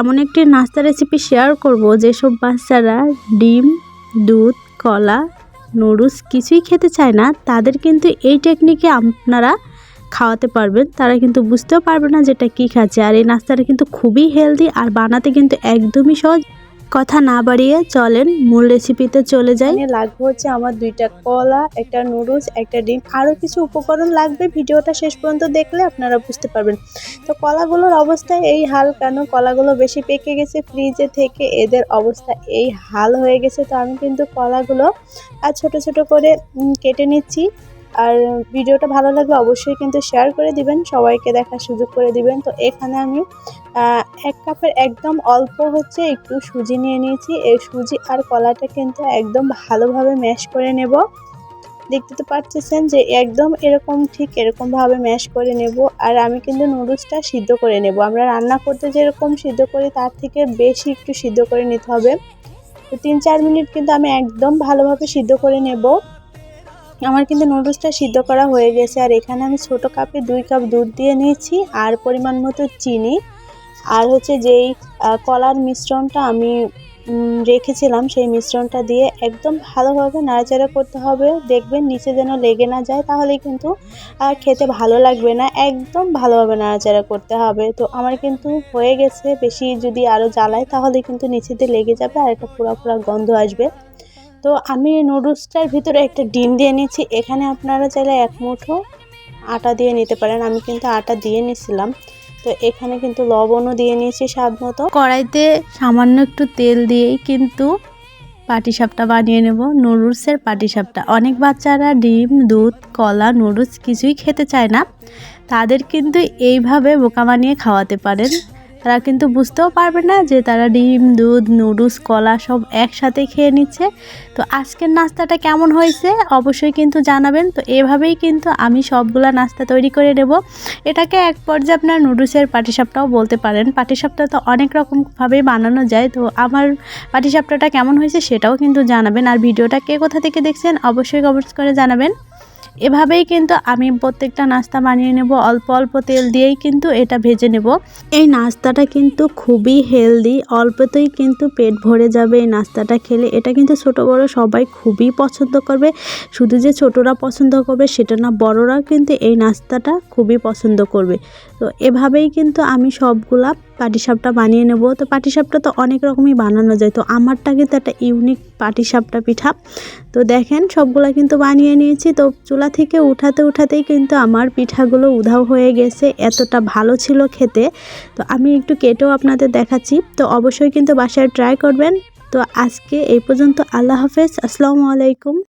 এমন একটি নাস্তা রেসিপি শেয়ার করব, যেসব বাচ্চারা ডিম, দুধ, কলা, নুডলস কিছুই খেতে চায় না, তাদের কিন্তু এই টেকনিকে আপনারা খাওয়াতে পারবেন। তারা কিন্তু বুঝতেও পারবে না যেটা কী খাচ্ছে। আর এই নাস্তাটা কিন্তু খুবই হেলদি আর বানাতে কিন্তু একদমই সহজ। কথা না বাড়িয়ে চলেন, মূল রেসিপিতে চলে যাই। লাগবে হচ্ছে আমার দুইটা কলা, একটা নুডলস, একটা ডিম। আরও কিছু উপকরণ লাগবে, ভিডিওটা শেষ পর্যন্ত দেখলে আপনারা বুঝতে পারবেন। তো কলাগুলোর অবস্থা এই হাল কেন? কলাগুলো বেশি পেকে গেছে ফ্রিজে থেকে, এদের অবস্থা এই হাল হয়ে গেছে। তো আমি কিন্তু কলাগুলো আর ছোট ছোট করে কেটে নিচ্ছি। আর ভিডিওটা ভালো লাগলে অবশ্যই কিন্তু শেয়ার করে দিবেন, সবাইকে দেখার সুযোগ করে দিবেন। তো এখানে আমি এক কাপের একদম অল্প হচ্ছে, একটু সুজি নিয়ে নিয়েছি। এই সুজি আর কলাটা কিন্তু একদম ভালোভাবে ম্যাশ করে নেব। দেখতে তো পাচ্ছেন যে একদম এরকম, ঠিক এরকমভাবে ম্যাশ করে নেব। আর আমি কিন্তু নুডলসটা সিদ্ধ করে নেব। আমরা রান্না করতে যেরকম সিদ্ধ করি, তার থেকে বেশি একটু সিদ্ধ করে নিতে হবে। তো তিন চার মিনিট কিন্তু আমি একদম ভালোভাবে সিদ্ধ করে নেব। আমার কিন্তু নুডলসটা সিদ্ধ করা হয়ে গেছে। আর এখানে আমি ছোট কাপে দুই কাপ দুধ দিয়ে নিয়েছি। আর পরিমাণ মতো চিনি। আর হচ্ছে যেই কলার মিশ্রণটা আমি রেখেছিলাম, সেই মিশ্রণটা দিয়ে একদম ভালোভাবে নাড়াচাড়া করতে হবে। দেখবেন নিচে যেন লেগে না যায়, তাহলে কিন্তু আর খেতে ভালো লাগবে না। একদম ভালোভাবে নাড়াচাড়া করতে হবে। তো আমার কিন্তু হয়ে গেছে। বেশি যদি আরও জ্বালায়, তাহলে কিন্তু নিচেতে লেগে যাবে আর একটা পুরা পুরা গন্ধ আসবে। তো আমি নুডলসটার ভিতরে একটা ডিম দিয়ে নিয়েছি এখানে আপনারা চাইলে এক মুঠো আটা দিয়ে নিতে পারেন। আমি কিন্তু আটা দিয়ে নিয়েছিলাম তো এখানে কিন্তু লবণও দিয়ে নিয়েছি স্বাদ মতো। কড়াইতে সামান্য একটু তেল দিয়েই কিন্তু পাটিসাপটা বানিয়ে নেব, নুডলসের পাটিসাপটা। অনেক বাচ্চারা ডিম, দুধ, কলা, নুডলস কিছুই খেতে চায় না। তাদের কিন্তু এইভাবে বোকা বানিয়ে খাওয়াতে পারেন। তারা কিন্তু বুঝতেও পারবে না যে তারা ডিম, দুধ, নুডলস, কলা সব একসাথে খেয়ে নিচ্ছে। তো আজকের নাস্তাটা কেমন হয়েছে অবশ্যই কিন্তু জানাবেন। তো এভাবেই কিন্তু আমি সবগুলা নাস্তা তৈরি করে নেব। এটাকে এক পর্যায়ে আপনার নুডলসের পাটিসাপটাও বলতে পারেন। পাটিসাপটা তো অনেক রকমভাবেই বানানো যায়। তো আমার পাটিসাপটাটা কেমন হয়েছে সেটাও কিন্তু জানাবেন। আর ভিডিওটা কে কোথা থেকে দেখছেন অবশ্যই কমেন্টস করে জানাবেন। এভাবেই কিন্তু আমি প্রত্যেকটা নাস্তা বানিয়ে নেব। অল্প অল্প তেল দিয়েই কিন্তু এটা ভেজে নেব। এই নাস্তাটা কিন্তু খুবই হেলদি। অল্পতেই কিন্তু পেট ভরে যাবে এই নাস্তাটা খেলে। এটা কিন্তু ছোট বড় সবাই খুবই পছন্দ করবে। শুধু যে ছোটরা পছন্দ করবে সেটা না, বড়রাও কিন্তু এই নাস্তাটা খুবই পছন্দ করবে। তো এভাবেই কিন্তু আমি সবগুলা পাটিসাপটা বানিয়ে নেব। তো পাটিসাপটা তো অনেক রকমই বানানো যায়। তো আমারটা কিন্তু একটা ইউনিক পাটিসাপটা পিঠা। তো দেখেন, সবগুলা কিন্তু বানিয়ে নিয়েছি। তো চুলা থেকে উঠাতে উঠাতেই কিন্তু আমার পিঠাগুলো উধাও হয়ে গেছে। এতটা ভালো ছিল খেতে। তো আমি একটু কেটেও আপনাদের দেখাচ্ছি। তো অবশ্যই কিন্তু বাসায় ট্রাই করবেন। তো আজকে এই পর্যন্ত আল্লাহ হাফেজ। আসসালামু আলাইকুম।